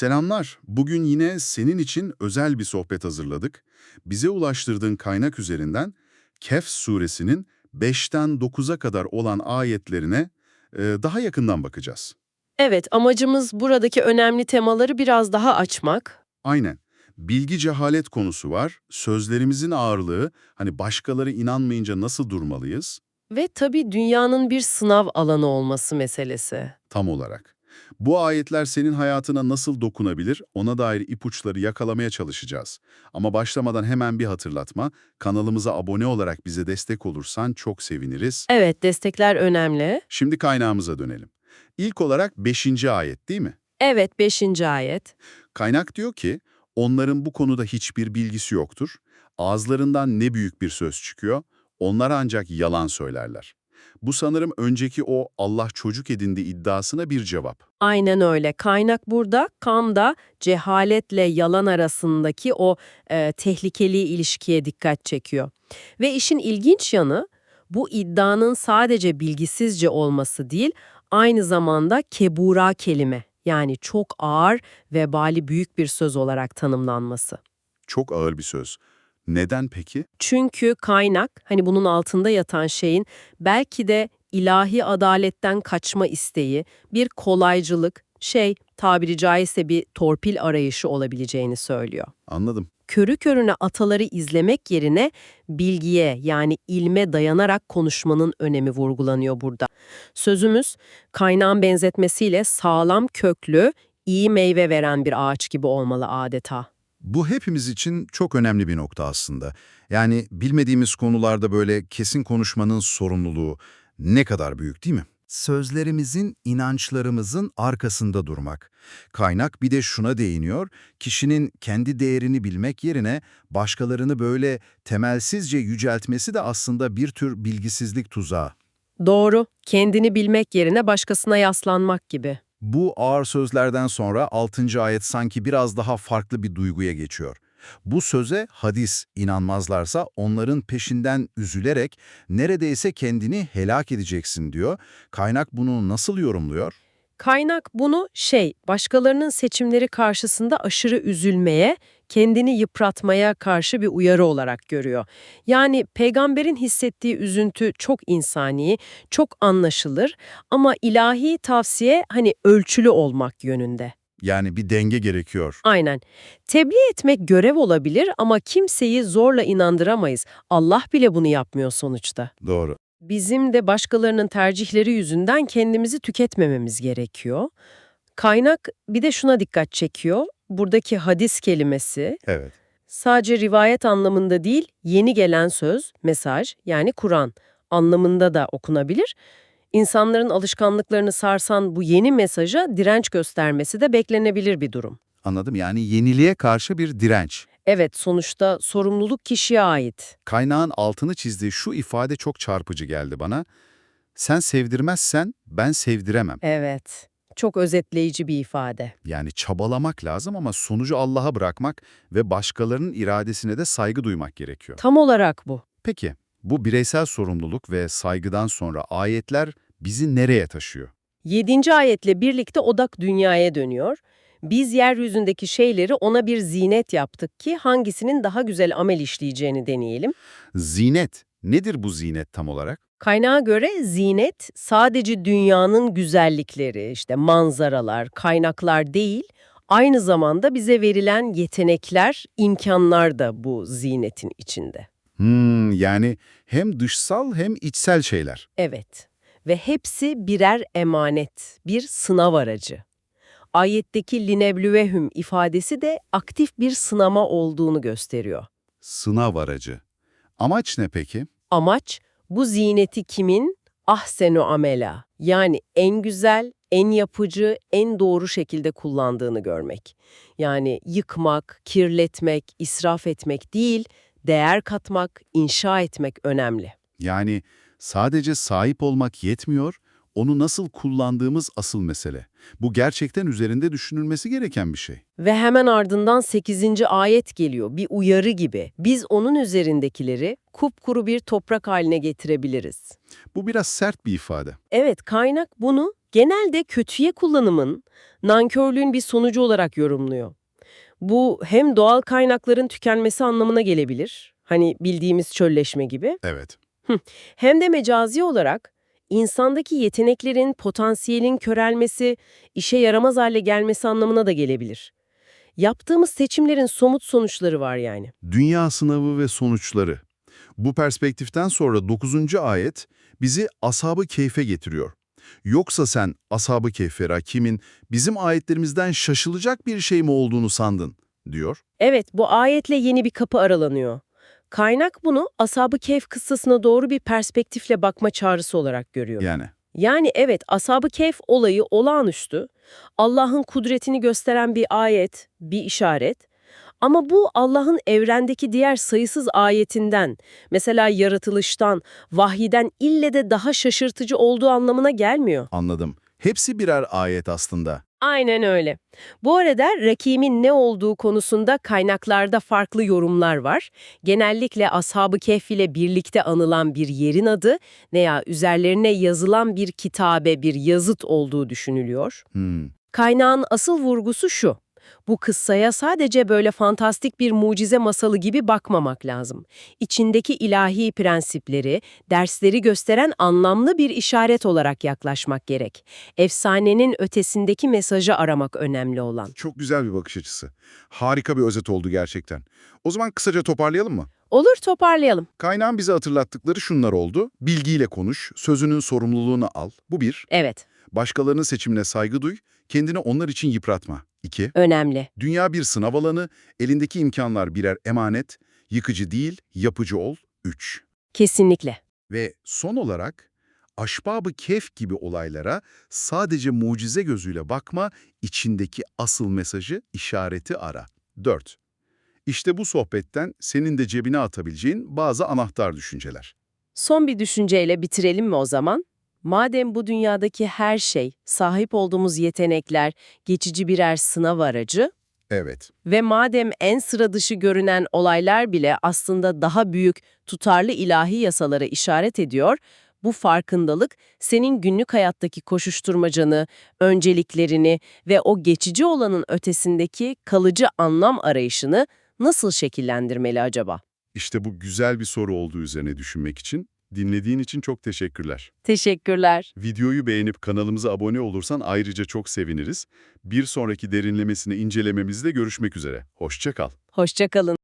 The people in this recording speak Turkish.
Selamlar. Bugün yine senin için özel bir sohbet hazırladık. Bize ulaştırdığın kaynak üzerinden Kehf suresinin 5'ten 9'a kadar olan ayetlerine e, daha yakından bakacağız. Evet, amacımız buradaki önemli temaları biraz daha açmak. Aynen. Bilgi cehalet konusu var, sözlerimizin ağırlığı, hani başkaları inanmayınca nasıl durmalıyız Ve tabii dünyanın bir sınav alanı olması meselesi. tam olarak. Bu ayetler senin hayatına nasıl dokunabilir ona dair ipuçları yakalamaya çalışacağız. Ama başlamadan hemen bir hatırlatma, kanalımıza abone olarak bize destek olursan çok seviniriz. Evet, destekler önemli. Şimdi kaynağımıza dönelim. İlk olarak 5. ayet değil mi? Evet, 5. ayet. Kaynak diyor ki, onların bu konuda hiçbir bilgisi yoktur. Ağızlarından ne büyük bir söz çıkıyor, onlar ancak yalan söylerler. Bu sanırım önceki o Allah çocuk edindi iddiasına bir cevap. Aynen öyle. Kaynak burada, Kam'da cehaletle yalan arasındaki o e, tehlikeli ilişkiye dikkat çekiyor. Ve işin ilginç yanı, bu iddianın sadece bilgisizce olması değil, aynı zamanda kebura kelime, yani çok ağır, vebali büyük bir söz olarak tanımlanması. Çok ağır bir söz. Neden peki? Çünkü kaynak, hani bunun altında yatan şeyin belki de ilahi adaletten kaçma isteği, bir kolaycılık, şey tabiri caizse bir torpil arayışı olabileceğini söylüyor. Anladım. Körü körüne ataları izlemek yerine bilgiye yani ilme dayanarak konuşmanın önemi vurgulanıyor burada. Sözümüz kaynağın benzetmesiyle sağlam köklü, iyi meyve veren bir ağaç gibi olmalı adeta. Bu hepimiz için çok önemli bir nokta aslında. Yani bilmediğimiz konularda böyle kesin konuşmanın sorumluluğu ne kadar büyük değil mi? Sözlerimizin, inançlarımızın arkasında durmak. Kaynak bir de şuna değiniyor, kişinin kendi değerini bilmek yerine başkalarını böyle temelsizce yüceltmesi de aslında bir tür bilgisizlik tuzağı. Doğru, kendini bilmek yerine başkasına yaslanmak gibi. Bu ağır sözlerden sonra 6. ayet sanki biraz daha farklı bir duyguya geçiyor. Bu söze hadis inanmazlarsa onların peşinden üzülerek neredeyse kendini helak edeceksin diyor. Kaynak bunu nasıl yorumluyor? Kaynak bunu şey, başkalarının seçimleri karşısında aşırı üzülmeye, kendini yıpratmaya karşı bir uyarı olarak görüyor. Yani peygamberin hissettiği üzüntü çok insani, çok anlaşılır ama ilahi tavsiye hani ölçülü olmak yönünde. Yani bir denge gerekiyor. Aynen. Tebliğ etmek görev olabilir ama kimseyi zorla inandıramayız. Allah bile bunu yapmıyor sonuçta. Doğru. Bizim de başkalarının tercihleri yüzünden kendimizi tüketmememiz gerekiyor. Kaynak bir de şuna dikkat çekiyor. Buradaki hadis kelimesi Evet. sadece rivayet anlamında değil, yeni gelen söz, mesaj yani Kur'an anlamında da okunabilir. İnsanların alışkanlıklarını sarsan bu yeni mesaja direnç göstermesi de beklenebilir bir durum. Anladım. Yani yeniliğe karşı bir direnç. Evet, sonuçta sorumluluk kişiye ait. Kaynağın altını çizdiği şu ifade çok çarpıcı geldi bana. Sen sevdirmezsen ben sevdiremem. Evet, çok özetleyici bir ifade. Yani çabalamak lazım ama sonucu Allah'a bırakmak ve başkalarının iradesine de saygı duymak gerekiyor. Tam olarak bu. Peki, bu bireysel sorumluluk ve saygıdan sonra ayetler bizi nereye taşıyor? 7. ayetle birlikte odak dünyaya dönüyor. Biz yeryüzündeki şeyleri ona bir zinet yaptık ki hangisinin daha güzel amel işleyeceğini deneyelim. Zinet. Nedir bu zinet tam olarak? Kaynağa göre zinet sadece dünyanın güzellikleri, işte manzaralar, kaynaklar değil, aynı zamanda bize verilen yetenekler, imkanlar da bu zinetin içinde. Hmm, yani hem dışsal hem içsel şeyler. Evet ve hepsi birer emanet, bir sınav aracı. Ayetteki lineblüvehüm ifadesi de aktif bir sınama olduğunu gösteriyor. Sınav aracı. Amaç ne peki? Amaç bu ziyneti kimin? Ahsenu amela yani en güzel, en yapıcı, en doğru şekilde kullandığını görmek. Yani yıkmak, kirletmek, israf etmek değil, değer katmak, inşa etmek önemli. Yani sadece sahip olmak yetmiyor, onu nasıl kullandığımız asıl mesele. Bu gerçekten üzerinde düşünülmesi gereken bir şey. Ve hemen ardından 8. ayet geliyor, bir uyarı gibi. Biz onun üzerindekileri kupkuru bir toprak haline getirebiliriz. Bu biraz sert bir ifade. Evet, kaynak bunu genelde kötüye kullanımın, nankörlüğün bir sonucu olarak yorumluyor. Bu hem doğal kaynakların tükenmesi anlamına gelebilir, hani bildiğimiz çölleşme gibi, Evet. hem de mecazi olarak insandaki yeteneklerin, potansiyelin körelmesi, işe yaramaz hale gelmesi anlamına da gelebilir. Yaptığımız seçimlerin somut sonuçları var yani. Dünya sınavı ve sonuçları. Bu perspektiften sonra 9. ayet bizi ashab-ı keyfe getiriyor. Yoksa sen ashab-ı keyfe rakimin bizim ayetlerimizden şaşılacak bir şey mi olduğunu sandın, diyor. Evet, bu ayetle yeni bir kapı aralanıyor. Kaynak bunu Ashab-ı Kehf kıssasına doğru bir perspektifle bakma çağrısı olarak görüyor. Yani. Yani evet, Ashab-ı Kehf olayı olağanüstü, Allah'ın kudretini gösteren bir ayet, bir işaret. Ama bu Allah'ın evrendeki diğer sayısız ayetinden, mesela yaratılıştan, vahyiden ille de daha şaşırtıcı olduğu anlamına gelmiyor. Anladım. Hepsi birer ayet aslında. Aynen öyle. Bu arada rakimin ne olduğu konusunda kaynaklarda farklı yorumlar var. Genellikle Ashab-ı Kehf ile birlikte anılan bir yerin adı veya üzerlerine yazılan bir kitabe, bir yazıt olduğu düşünülüyor. Hmm. Kaynağın asıl vurgusu şu. Bu kıssaya sadece böyle fantastik bir mucize masalı gibi bakmamak lazım. İçindeki ilahi prensipleri, dersleri gösteren anlamlı bir işaret olarak yaklaşmak gerek. Efsanenin ötesindeki mesajı aramak önemli olan. Çok güzel bir bakış açısı. Harika bir özet oldu gerçekten. O zaman kısaca toparlayalım mı? Olur toparlayalım. Kaynağın bize hatırlattıkları şunlar oldu. Bilgiyle konuş, sözünün sorumluluğunu al. Bu bir. Evet, Başkalarının seçimine saygı duy, kendini onlar için yıpratma. İki. önemli. Dünya bir sınav alanı, elindeki imkanlar birer emanet, yıkıcı değil, yapıcı ol. 3. Kesinlikle. Ve son olarak, Aşbab-ı Kehf gibi olaylara sadece mucize gözüyle bakma, içindeki asıl mesajı, işareti ara. 4. İşte bu sohbetten senin de cebine atabileceğin bazı anahtar düşünceler. Son bir düşünceyle bitirelim mi o zaman? Madem bu dünyadaki her şey, sahip olduğumuz yetenekler, geçici birer sınav aracı, Evet, Ve madem en sıra dışı görünen olaylar bile aslında daha büyük, tutarlı ilahi yasalara işaret ediyor, bu farkındalık senin günlük hayattaki koşuşturmacanı, önceliklerini ve o geçici olanın ötesindeki kalıcı anlam arayışını nasıl şekillendirmeli acaba? işte bu güzel bir soru olduğu üzerine düşünmek için, dinlediğin için çok teşekkürler. Teşekkürler. Videoyu beğenip kanalımıza abone olursan ayrıca çok seviniriz. Bir sonraki derinlemesine incelememizde görüşmek üzere. Hoşça kal. Hoşça kalın.